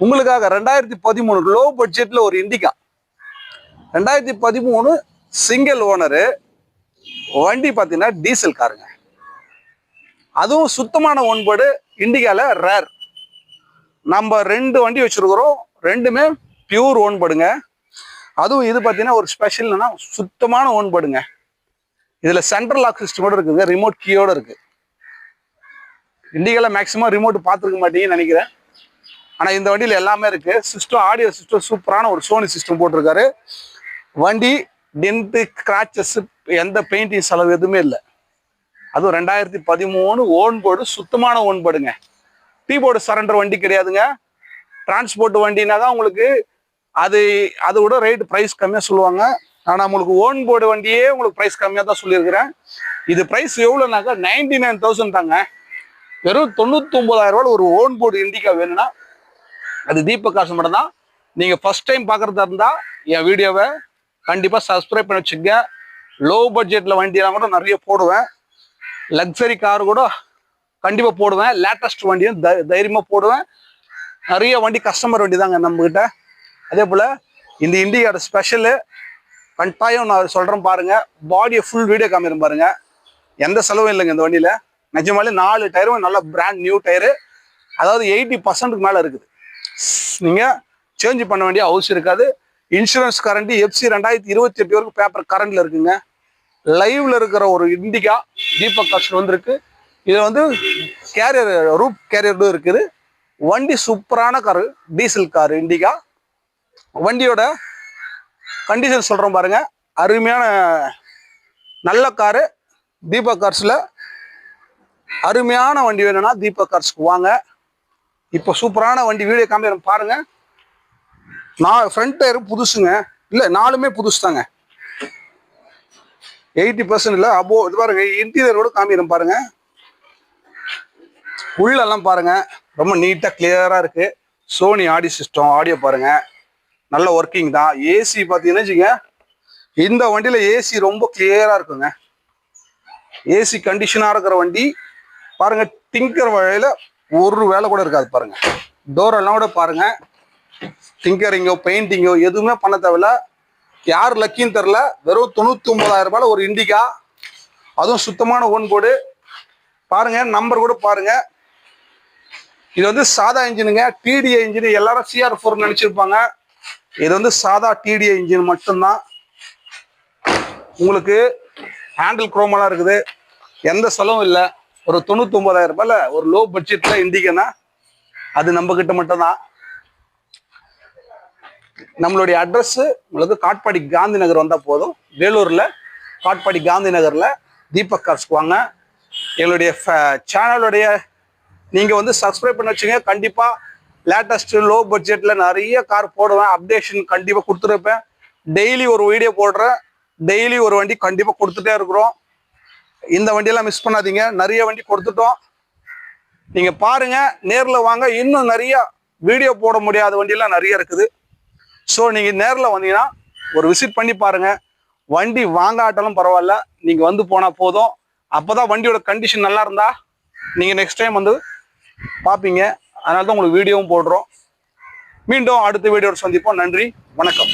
உங்களுக்காக ரெண்டாயிரத்தி பதிமூணு லோ பட்ஜெட்ல ஒரு இண்டிகா ரெண்டாயிரத்தி பதிமூணு சிங்கிள் ஓனரு வண்டி பார்த்தீங்கன்னா டீசல் காருங்க. அதுவும் சுத்தமான ஒன்படு இண்டிகாவில் ரேர் நம்ம ரெண்டு வண்டி வச்சிருக்கிறோம் ரெண்டுமே பியூர் ஓன்படுங்க அதுவும் இது பார்த்தீங்கன்னா ஒரு ஸ்பெஷல்னா சுத்தமான ஓன்படுங்க இதில் சென்ட்ரல் லாக் சிஸ்டமோட இருக்குதுங்க ரிமோட் கீயோட இருக்குது இண்டிகாவில் மேக்ஸிமம் ரிமோட் பார்த்துருக்க மாட்டீங்கன்னு நினைக்கிறேன். ஆனால் இந்த வண்டியில் எல்லாமே இருக்குது சிஸ்டம் ஆடியோ சிஸ்டம் சூப்பரான ஒரு சோனி சிஸ்டம் போட்டிருக்காரு. வண்டி டென்ட்டு கிராச்சஸ் எந்த பெயிண்டிங் செலவு எதுவுமே இல்லை. அதுவும் ரெண்டாயிரத்தி பதிமூணு ஓன் போர்டு சுத்தமான ஓன் போர்டுங்க டீ போர்டு சரண்டர் வண்டி கிடையாதுங்க. டிரான்ஸ்போர்ட் வண்டினா தான் உங்களுக்கு அது அதை விட ரேட் ப்ரைஸ் கம்மியாக சொல்லுவாங்க. ஆனால் உங்களுக்கு ஓன் போர்டு வண்டியே உங்களுக்கு ப்ரைஸ் கம்மியாக தான் சொல்லியிருக்கிறேன். இது ப்ரைஸ் எவ்வளோனாக்கா நைன்டி நைன் தௌசண்ட் தாங்க. வெறும் தொண்ணூத்தி ரூபாய் ஒரு ஓன் போர்டு இண்டிகா வேணும்னா அது தீபக் மட்டும் தான் நீங்கள் ஃபஸ்ட் டைம் பார்க்குறதா இருந்தால் என் வீடியோவை கண்டிப்பாக சப்ஸ்கிரைப் பண்ணி வச்சுக்கங்க. லோ பட்ஜெட்டில் வண்டியெல்லாம் கூட நிறைய போடுவேன். லக்ஸரி கார் கூட கண்டிப்பாக போடுவேன். லேட்டஸ்ட் வண்டியும் தை தைரியமாக போடுவேன். நிறைய வண்டி கஸ்டமர் வண்டி தாங்க நம்மக்கிட்ட அதே போல் இந்த இண்டிகாவோட ஸ்பெஷலு கட்டாயம் நான் சொல்கிறேன் பாருங்கள் பாடியை ஃபுல் வீடியோ காமிக்கிறேன் பாருங்கள் எந்த செலவும் இல்லைங்க இந்த வண்டியில். நிஜமாலே நாலு டயரும் நல்ல பிராண்ட் நியூ டயரு அதாவது எயிட்டி பர்சன்ட்டுக்கு மேலே இருக்குது. நீங்கள் சேஞ்ச் பண்ண வேண்டிய அவசியம் இருக்காது. இன்சூரன்ஸ் கரண்ட்டி எஃப்சி ரெண்டாயிரத்தி இருபத்தி எட்டு வரைக்கும் பேப்பர் கரண்டில் இருக்குங்க. லைவ்ல இருக்கிற ஒரு இண்டிகா தீபக் கஸ்டர் வந்திருக்கு. இது வந்து கேரியர் ரூப் கேரியர்டும் இருக்குது. வண்டி சூப்பரான காரு டீசல் கார் இண்டிகா வண்டியோட கண்டிஷன் சொல்கிறோம் பாருங்க. அருமையான நல்ல காரு தீபக் கார்ஸில் அருமையான வண்டி வேணும்னா தீபக் கார்ஸ்க்கு வாங்க. இப்போ சூப்பரான வண்டி வீடியோ காமிக்கிறேன் பாருங்க. நான் ஃப்ரண்ட் டயர் புதுசுங்க. இல்லை நாலுமே புதுசு தாங்க. எயிட்டி பர்சன்ட் இல்லை அபோ இது பாருங்க இன்டீரியரோட காமிக்கிறேன் பாருங்க. உள்ளெல்லாம் பாருங்க ரொம்ப நீட்டாக கிளியராக இருக்கு. சோனி ஆடியோ சிஸ்டம் ஆடியோ பாருங்க. நல்ல ஒர்க்கிங் தான். ஏசி பார்த்தீங்கன்னா வச்சுங்க இந்த வண்டியில் ஏசி ரொம்ப கிளியராக இருக்குங்க. ஏசி கண்டிஷனாக இருக்கிற வண்டி பாருங்க திங்கிற வழியில் ஒரு வேலை கூட இருக்காது பாருங்க. டோர் எல்லாம் கூட பாருங்க. டிங்கரிங்கோ பெயிண்டிங்கோ எதுவுமே பண்ண தேவையில்ல. யார் லக்கின்னு தெரில வெறும் தொண்ணூத்தி ஒன்பதாயிரம் ரூபாயில ஒரு இண்டிகா. அதுவும் சுத்தமான ஓன் போர்டு பாருங்க நம்பர் கூட பாருங்க. இது வந்து சாதா இன்ஜினுங்க டிடிஏ இன்ஜின் எல்லாரும் சிஆர் ஃபோர் நினைச்சிருப்பாங்க. இது வந்து சாதா டிடிஏ இன்ஜின் மட்டும்தான். உங்களுக்கு ஹேண்டில் குரோமெல்லாம் இருக்குது. எந்த செலவும் இல்லை. ஒரு தொண்ணூத்தி ஒன்பதாயிரம் ரூபாயில ஒரு லோ பட்ஜெட்ல இண்டிகனா அது நம்ம கிட்ட மட்டும்தான். நம்மளுடைய அட்ரஸ் உங்களுக்கு காட்பாடி காந்தி நகர் வந்தால் போதும். வேலூரில் காட்பாடி காந்தி நகரில் தீபக் கார்ஸ்க்கு வாங்க. எங்களுடைய சேனலுடைய நீங்கள் வந்து சப்ஸ்கிரைப் பண்ணி வச்சுங்க. கண்டிப்பாக லேட்டஸ்ட் லோ பட்ஜெட்டில் நிறைய கார் போடுவேன் அப்டேஷன் கண்டிப்பாக கொடுத்துருப்பேன். டெய்லி ஒரு வீடியோ போடுறேன். டெய்லி ஒரு வண்டி கண்டிப்பாக கொடுத்துட்டே இருக்கிறோம். இந்த வண்டியெல்லாம் மிஸ் பண்ணாதீங்க. நிறைய வண்டி கொடுத்துட்டோம். நீங்க பாருங்க நேர்ல வாங்க. இன்னும் நிறைய வீடியோ போட முடியாத வண்டியெல்லாம் நிறைய இருக்குது. ஸோ நீங்க நேர்ல வந்தீங்கன்னா ஒரு விசிட் பண்ணி பாருங்க. வண்டி வாங்காட்டாலும் பரவாயில்ல. நீங்க வந்து போனா போதும். அப்போதான் வண்டியோட கண்டிஷன் நல்லா இருந்தா நீங்க நெக்ஸ்ட் டைம் வந்து பார்ப்பீங்க அதனால தான் உங்களுக்கு வீடியோவும் போடுறோம். மீண்டும் அடுத்த வீடியோட சந்திப்போம். நன்றி. வணக்கம்.